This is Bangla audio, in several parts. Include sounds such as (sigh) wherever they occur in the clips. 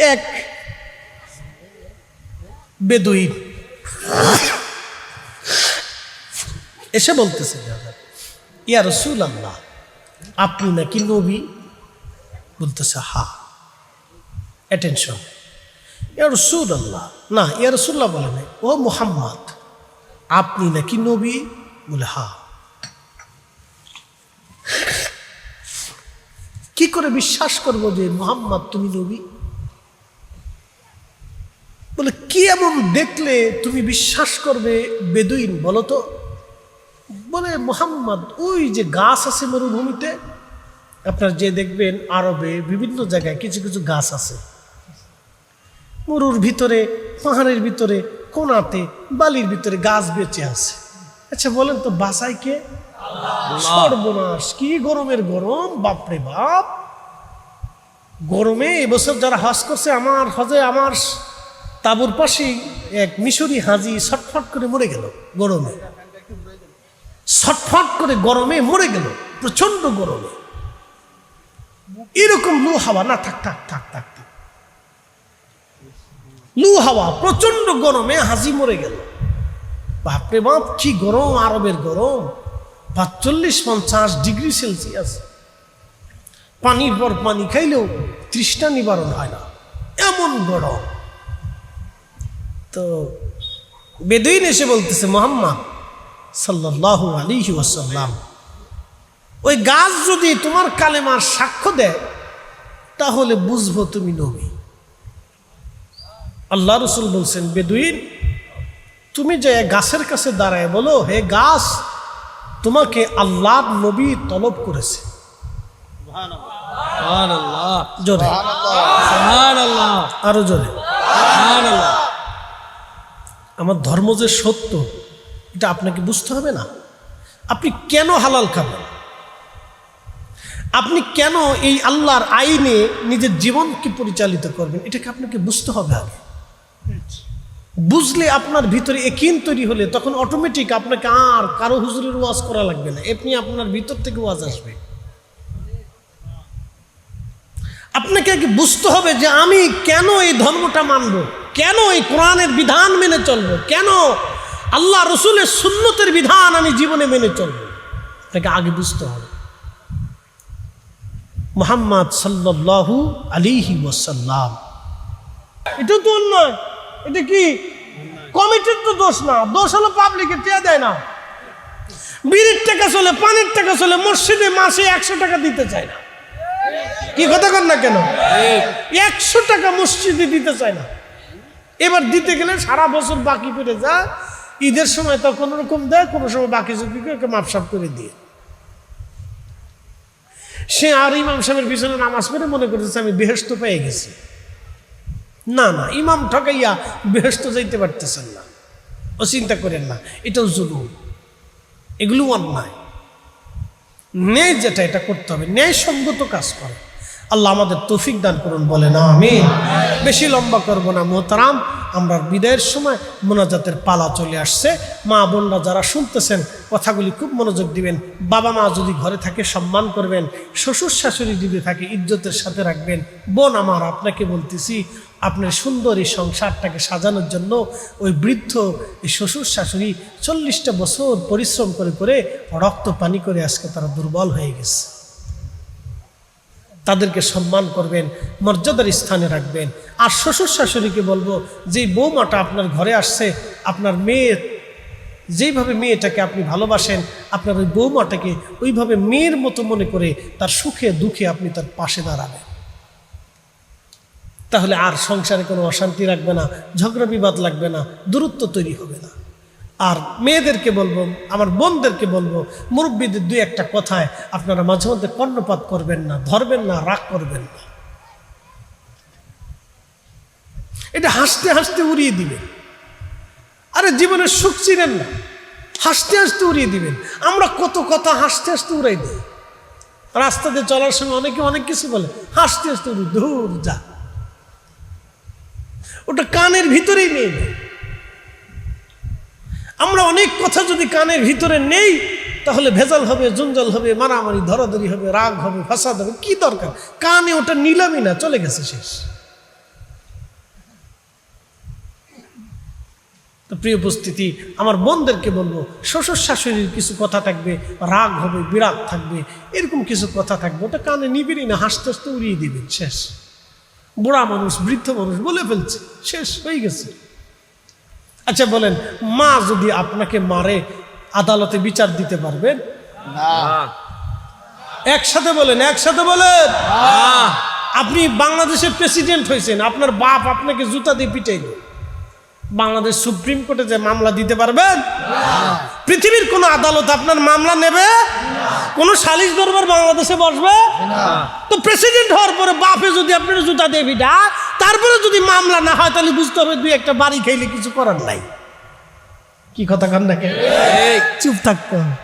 এক বেদুইন। এসে বলতেছে, ইয়া রসুল আল্লাহ আপনি নাকি নবী? বলতেছে, হা অ্যাটেনশন ইয়া রসুল আল্লাহ না, ইয়া রসুল্লাহ বলে নাই, ও মোহাম্মদ, আপনি নাকি নবী? বলে, হা। কি করে বিশ্বাস করব যে মোহাম্মদ তুমি নবী বলে কি এমন দেখলে তুমি বিশ্বাস করবে বেদুইন বলো তো? বলে মোহাম্মদ ওই যে গাছ আছে মরুভূমিতে আপনার যে দেখবেন আরবে বিভিন্ন জায়গায় কিছু কিছু গাছ আছে। মরুর ভিতরে পাহাড়ের ভিতরে কোনাতে বালির ভিতরে গাছ বেঁচে আছে। আচ্ছা বলেন তো বাসাই কে? সর্বনাশ কি গরমের গরম বাপরে বাপ। গরমে এবছর যারা হজ করছে আমার হজে আমার তাবুর পাশে এক মিশরি হাজি ছটফট করে মরে গেল গরমে। ছটফট করে গরমে মরে গেল প্রচণ্ড গরমে। এরকম লু হাওয়া, না, থাক থাক থাক থাক লু হাওয়া প্রচণ্ড গরমে হাজি মরে গেল। বাপরে বাপ, কি গরম, আরবের গরম। পাঁচচল্লিশ পঞ্চাশ ডিগ্রি সেলসিয়াস। পানির পর পানি খাইলেও তৃষ্ণা নিবারণ হয় না। এমন গরম। তো বেদুইন এসে বলতেছে মোহাম্মদ সাল্লাহ আলিহি ওয়াসাল্লাম ওই গাছ যদি তোমার কালেমার সাক্ষ্য দেয় তাহলে বুঝব তুমি নবী। আল্লাহ রসুল বলছেন বেদুইন তুমি যে গাছের কাছে দাঁড়ায় বলো হে গাছ তোমাকে আল্লাহ নবী তলব করেছে। আরও জোরে। আমার ধর্ম যে সত্য, এটা আপনাকে বুঝতে হবে না। আপনি কেন হালাল খাবেন? আপনি কেন এই আল্লাহর আইনে নিজের জীবনকে পরিচালিত করবেন? এটাকে আপনাকে বুঝতে হবে আগে। বুঝলে আপনার ভিতরে একিন তৈরি হলে তখন অটোমেটিক আপনাকে আর কারও হুজুরের ওয়াজ করা লাগবে না। এমনি আপনার ভিতর থেকে ওয়াজ আসবে। আপনাকে আগে বুঝতে হবে যে আমি কেন এই ধর্মটা মানব? কেন এই কোরআনের বিধান মেনে চলবো? কেন আল্লাহ রসুলের সুন্নতের বিধান আমি জীবনে মেনে চলবো? আপনাকে আগে বুঝতে হবে। মোহাম্মদ সাল্লাল্লাহু আলিহি ওয়াসাল্লাম। এটা তো অন্যায়। এটা কি? কমিটির তো দোষ না। দোষ হলো পাবলিকে টেয়া দেয় না। বিড়ির টাকা চলে পানির টাকা চলে মসজিদে মাসে একশো টাকা দিতে চায় না। কি কথা কর না কেন? একশো টাকা মসজিদে দিতে চায় না। এবার দিতে গেলে সারা বছর বাকি পেরে যা ঈদের সময় তো কোনো রকম দেয়, কোনো সময় বাকি করে মাপসাপ করে দিয়ে। সে আর ইমাম সাহেবের পিছনে নামাজ পড়ে মনে করতেছে, আমি বেহেস্ত পেয়ে গেছি। না না, ইমাম ঠকাইয়া বেহেস্ত যাইতে পারতেছেন না। ও চিন্তা করেন না, এটাও জুলুম। এগুলো অন্যায়। ন্যায় যেটা, এটা করতে হবে। ন্যায় সঙ্গত কাজ করে। আল্লাহ আমাদের তৌফিক দান করুন বলে না আমি বেশি লম্বা করব না, মোহতারাম। আমরা বিদায়ের সময় মোনাজাতের পালা চলে আসছে। মা বোনরা যারা শুনতেছেন, কথাগুলি খুব মনোযোগ দিবেন। বাবা মা যদি ঘরে থাকে, সম্মান করবেন। শ্বশুর শাশুড়ি যদি থাকে, ইজ্জতের সাথে রাখবেন। বোন আমার, আপনাকে বলতেছি, আপনার সুন্দর এই সংসারটাকে সাজানোর জন্য ওই বৃদ্ধ, এই শ্বশুর শাশুড়ি চল্লিশটা বছর পরিশ্রম করে করে রক্ত পানি করে আজকে তারা দুর্বল হয়ে গেছে। তাদেরকে সম্মান করবেন, মর্যাদার স্থানে রাখবেন। আর শ্বশুর শাশুড়িকে বলব যে বৌমাটা আপনার ঘরে আসছে, আপনার মেয়ে, যেইভাবে মেয়েটাকে আপনি ভালোবাসেন, আপনার ওই বৌমাটাকে ওইভাবে মেয়ের মতো মনে করে তার সুখে দুঃখে আপনি তার পাশে দাঁড়াবেন। তাহলে আর সংসারে কোনো অশান্তি রাখবে না, ঝগড়া বিবাদ লাগবে না, দূরত্ব তৈরি হবে না। আর মেয়েদেরকে বলব, আমার বোনদেরকে বলব, মুরব্বীদের দুই একটা কথায় আপনারা মাঝে মধ্যে কর্ণপাত করবেন না, ধরবেন না, রাগ করবেন না। এটা হাসতে হাসতে উড়িয়ে দিবেন। আরে জীবনের সুখ চিনেন না, হাসতে হাসতে উড়িয়ে দিবেন। আমরা কত কথা হাসতে হাসতে উড়াই দিই। রাস্তাতে চলার সময় অনেকে অনেক কিছু বলে, হাসতে হাসতে উড়ি, দূর যা। ওটা কানের ভিতরেই নিয়ে। নেই আমরা অনেক কথা যদি কানের ভিতরে নেই, তাহলে ভেজাল হবে, জঞ্জাল হবে, মারামারি, ধরাধরি হবে, রাগ হবে, ফাসাদ হবে, কি দরকার? কানে ওটা নিলামই না, চলে গেছে শেষ। তো প্রিয় উপস্থিতি, আমার বোনদেরকে বলব, শ্বশুর শাশুড়ির কিছু কথা থাকবে, রাগ হবে, বিরাগ থাকবে, এরকম কিছু কথা থাকবে, ওটা কানে নিবিড়ি না, হাসতে হাসতে উড়িয়ে দিবেন শেষ। বুড়া মানুষ, বৃদ্ধ মানুষ, বলে ফেলছে, শেষ, হয়ে গেছে। আচ্ছা বলেন মা যদি আপনাকে মারে আদালতে বিচার দিতে পারবেন একসাথে বলেন একসাথে বলেন। আপনি বাংলাদেশের প্রেসিডেন্ট হয়েছেন আপনার বাপ আপনাকে জুতা দিয়ে পিটাইল। বাংলাদেশ সুপ্রিম কোর্টে যে মামলা দিতে পারবেন? পৃথিবীর কোন আদালত আপনার মামলা নেবে? কোন সালিশ দরবার বাংলাদেশে বসবে? তো প্রেসিডেন্ট হওয়ার পরে বাপে যদি আপনার জুতা দিয়ে পিটা তারপরে যদি মামলা না হয়, তাহলে বুঝতে হবে দুই একটা বাড়ি খাইলে কিছু করার নাই। কি কথা কান নাকি? চুপ থাকতে হবে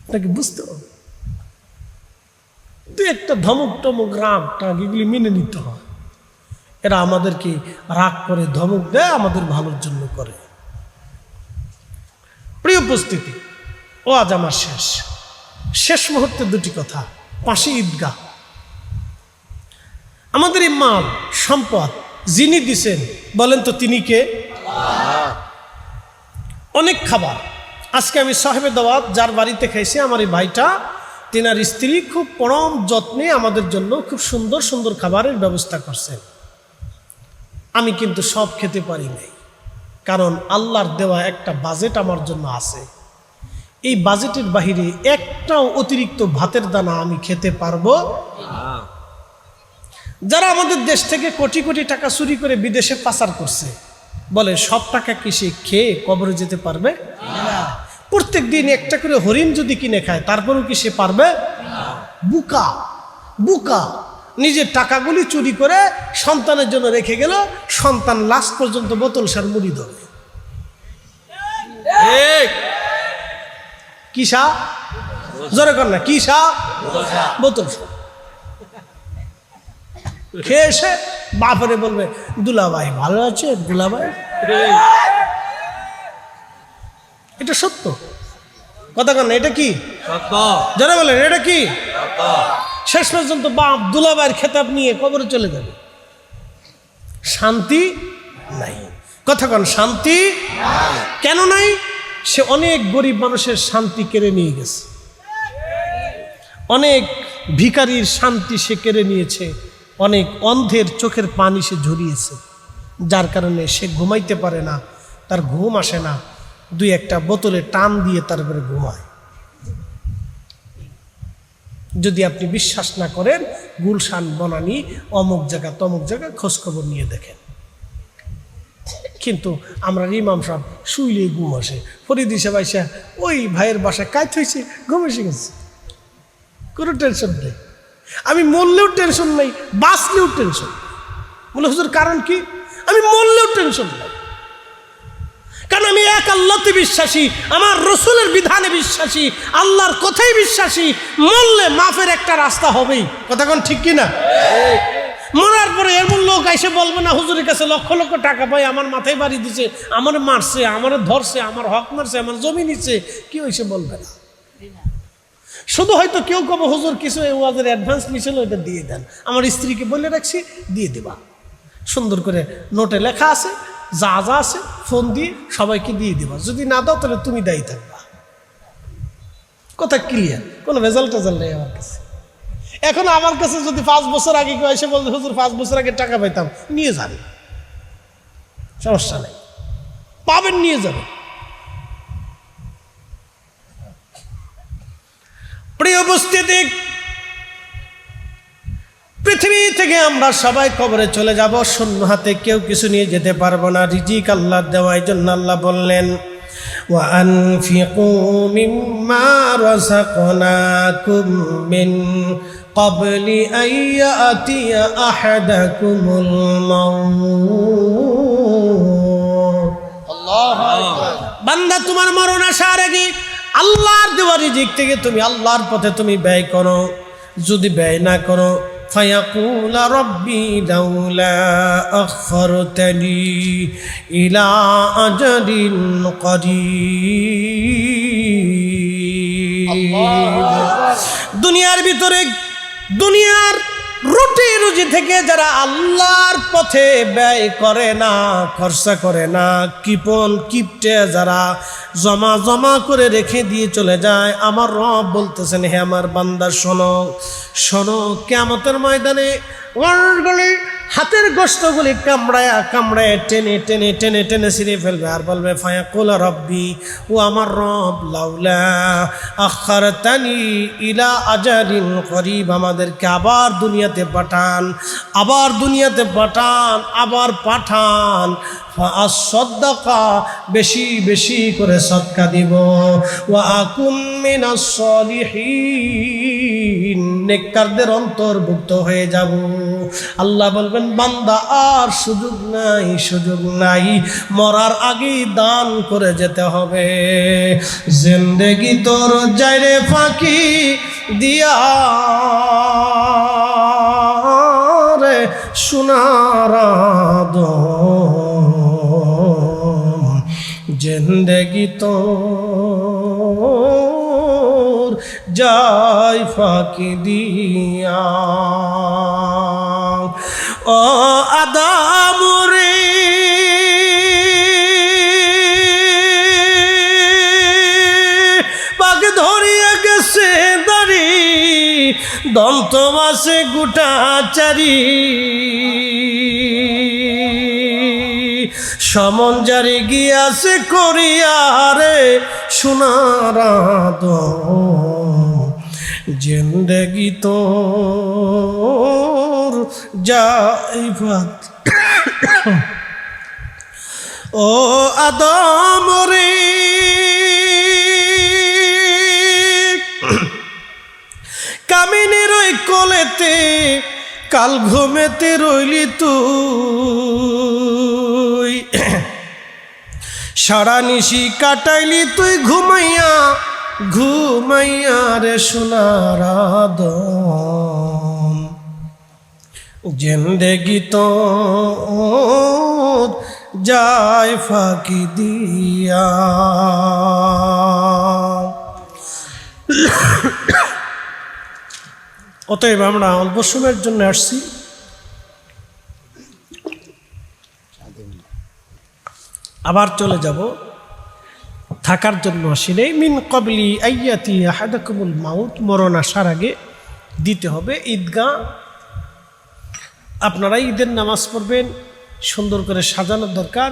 আপনাকে বুঝতে হবে। দু একটা ধমক টমক রাগ টাগ এগুলি মেনে নিতে হয়। এরা আমাদেরকে রাগ করে, ধমক দেয়, আমাদের ভালোর জন্য করে। প্রিয় উপস্থিতি, ও আজ আমার শেষ। শেষ মুহূর্তে দুটি কথা, পাশে ঈদগাহ। আমাদের এই মাল সম্পদ, যিনি দিছেন, বলেন তো তিনি কে? অনেক খাবার। আজকে আমি সাহেবে দাওয়াত, যার বাড়িতে খাইছি আমার এই ভাইটা, তেনার স্ত্রী খুব পরম যত্নে আমাদের জন্য খুব সুন্দর সুন্দর খাবারের ব্যবস্থা করছেন। আমি কিন্তু সব খেতে পারি নাই। কারণ আল্লাহর দেওয়া একটা বাজেট আমার জন্য আছে। এই বাজেটের বাহিরে একটাও অতিরিক্ত ভাতের দানা আমি খেতে পারব যারা আমাদের দেশ থেকে কোটি কোটি টাকা চুরি করে বিদেশে পাচার করছে, বলে সব টাকা কি সে খেয়ে কবরে যেতে পারবে? প্রত্যেক দিন একটা করে হরিণ যদি কিনে খায়, তারপরেও কি সে পারবে? বুকা। বুকা। নিজের টাকাগুলি চুরি করে সন্তানের জন্য রেখে গেল সন্তান লাস্ট পর্যন্ত বোতল সার মুড়ি ধরে কিসা জোরে কর না কিসা বোতল সার। খেয়ে এসে বাপরে বলবে দুলাভাই ভালো আছে দুলাভাই? এটা সত্য? কথা কন না, এটা কি? সত্য। যারা বলেন এটা কি? সত্য। শেষ পর্যন্ত বাপ দুলাভাইয়ের খেতাব নিয়ে কবরে চলে যাবে। শান্তি নাই। কথা কন, শান্তি কেন নাই? সে অনেক গরিব মানুষের শান্তি কেড়ে নিয়ে গেছে। অনেক ভিখারির শান্তি সে কেড়ে নিয়েছে। অনেক অন্ধের চোখের পানি সে ঝরিয়েছে। যার কারণে সে ঘুমাইতে পারে না, তার ঘুম আসে না। দুই একটা বোতলে টান দিয়ে তারপরে ঘুমায়। যদি আপনি বিশ্বাস না করেন, গুলশান, বনানি, অমুক জায়গা, তমুক জায়গা, খোঁজখবর নিয়ে দেখেন। কিন্তু আমরা ইমাম সাহেব শুইলেই ঘুম আসে। ফরিদ আইসা, ওই ভাইয়ের বাসায় কাজ হয়েছে ঘুম এসে গেছে। কোনো টেনশন নেই। আমি মরলেও টেনশন নেই, বাঁচলেও টেনশন বলে, হুজুর, কারণ কি? আমি মরলেও টেনশন নেই। কারণ আমি এক আল্লাহতে বিশ্বাসী, আমার রসুলের বিধানে বিশ্বাসী, আল্লাহর কথাই বিশ্বাসী, মরলে মাফের একটা রাস্তা হবেই। কথা কোন ঠিক কি না মরার পরে এমন লোক এসে বলবে না, হুজুরের কাছে লক্ষ লক্ষ টাকা পাই, আমার মাথায় বাড়ি দিছে, আমার মারছে, আমার ধরছে, আমার হক মারছে, আমার জমি নিচ্ছে। কি এসে বলবে না। শুধু হয়তো কেউ কবে, হুজুর, কিছু ওয়াজের অ্যাডভান্স নিছিল ওইটা দিয়ে দেন। আমার স্ত্রীকে বলে রাখছি, দিয়ে দেবা। সুন্দর করে নোটে লেখা আছে যা যা আছে ফোন দিয়ে সবাইকে দিয়ে দেবা। যদি না দাও, তাহলে তুমি দায়ী থাকবা। কথা ক্লিয়ার কোনো রেজাল্ট টেজাল্ট নেই আমার কাছে। এখন আমার কাছে যদি পাঁচ বছর আগে কেউ এসে বলতে, হুজুর, পাঁচ বছর আগে টাকা পাইতাম, নিয়ে যাবে। সমস্যা নেই। পাবেন, নিয়ে যাবে। প্রিয় উপস্থিতি পৃথিবী থেকে আমরা সবাই কবরে চলে যাব শূন্য হাতে কেউ কিছু নিয়ে যেতে পারবো না রিজিক আল্লাহ দেওয়াই জন্য আল্লাহ বললেন وأنفقوا مما رزقناكم من قبل أن يأتي أحدكم الموت বান্দা তোমার মরণ আসার আগে আল্লাহর দেওয়া রিজিক থেকে তুমি আল্লাহর পথে তুমি ব্যয় করো যদি ব্যয় না করো فيقول ربي لولا أخرتني إلى أجل قريب দুনিয়ার ভিতরে দুনিয়ার রুটি রুটি রুজি থেকে যারা আল্লাহর পথে ব্যয় করে না খরচা করে না কিপন কিপটে যারা জমা জমা করে রেখে দিয়ে চলে যায়। আমার রব বলতেছেন, হে আমার বান্দা, শোনো শোনো কেমতের ময়দানে হাতের গোস্তগুলি কামড়ায় কামড়ায় টেনে টেনে টেনে টেনে ছিঁড়ে ফেলবে আর বলবে ফায়া কোলা রব্বি ও আমার রব, লাউলা আখার তানি ইলা আজারিন করিব আমাদেরকে আবার দুনিয়াতে পাঠান, আবার দুনিয়াতে পাঠান, আবার পাঠান। সদ্দাকা বেশি বেশি করে সৎকা দিব। ও আকুম সলিহিন নেককারদের অন্তর্ভুক্ত হয়ে যাব। আল্লাহ বলবেন, বান্দা, আর সুযোগ নাই সুযোগ নাই। মরার আগেই দান করে যেতে হবে। জিন্দেগি তোর যাইরে ফাঁকি দিয়া রে সোনার জিন্দেগি তোর যাই ফাঁকি দিয়া। ও আদাম রে পাক ধরিয়া গেছে দাড়ি, দন্ত মাসে গোটা চারি। সমন জারি গিয়াছে করিয়ারে সোনার জিন্দগি যাই ভাত। ও আদম রে। কামিনীর ওই কোলেতে, কাল ঘুমেতে রইলি তুই। সারা নিশি কাটাইলি তুই ঘুমাইয়া ঘুমাইয়া রে সোনার আদম। জিন্দেগি তো যায় ফাঁকি দিয়া। অতএব আমরা অল্প সময়ের জন্য আসছি। আবার চলে যাব। থাকার জন্য আসিলে মিন কবলি আইয়াতি হাদাকুমুল মাউত, মরণ আসার আগে দিতে হবে ঈদগাহ। আপনারা ঈদের নামাজ পড়বেন, সুন্দর করে সাজানোর দরকার।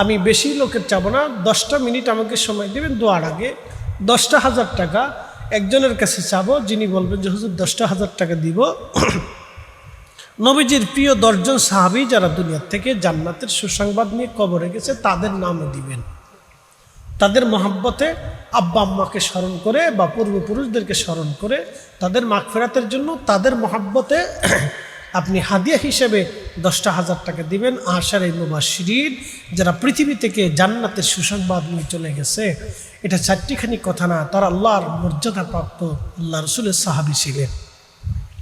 আমি বেশি লোকের চাবো না, দশটা মিনিট আমাকে সময় দেবেন দোয়ার আগে। দশটা হাজার টাকা একজনের কাছে চাবো, যিনি বলবেন যে, হুজুর, দশটা হাজার টাকা দিব। নবীজির প্রিয় দশজন সাহাবি যারা দুনিয়ার থেকে জান্নাতের সুসংবাদ নিয়ে কবরে গেছে, তাদের নামও দিবেন। তাদের মহাব্বতে আব্বা আম্মাকে স্মরণ করে বা পূর্বপুরুষদেরকে স্মরণ করে তাদের মাগফেরাতের জন্য তাদের মহাব্বতে (clears throat) আপনি হাদিয়া হিসেবে দশটা হাজার টাকা দিবেন। আশার এই মুবাসিরিন যারা পৃথিবী থেকে জান্নাতের সুসংবাদ নিয়ে চলে গেছে, এটা চারটিখানি কথা না, তারা আল্লাহর মর্যাদা প্রাপ্ত আল্লাহ রসুলের সাহাবি ছিলেন।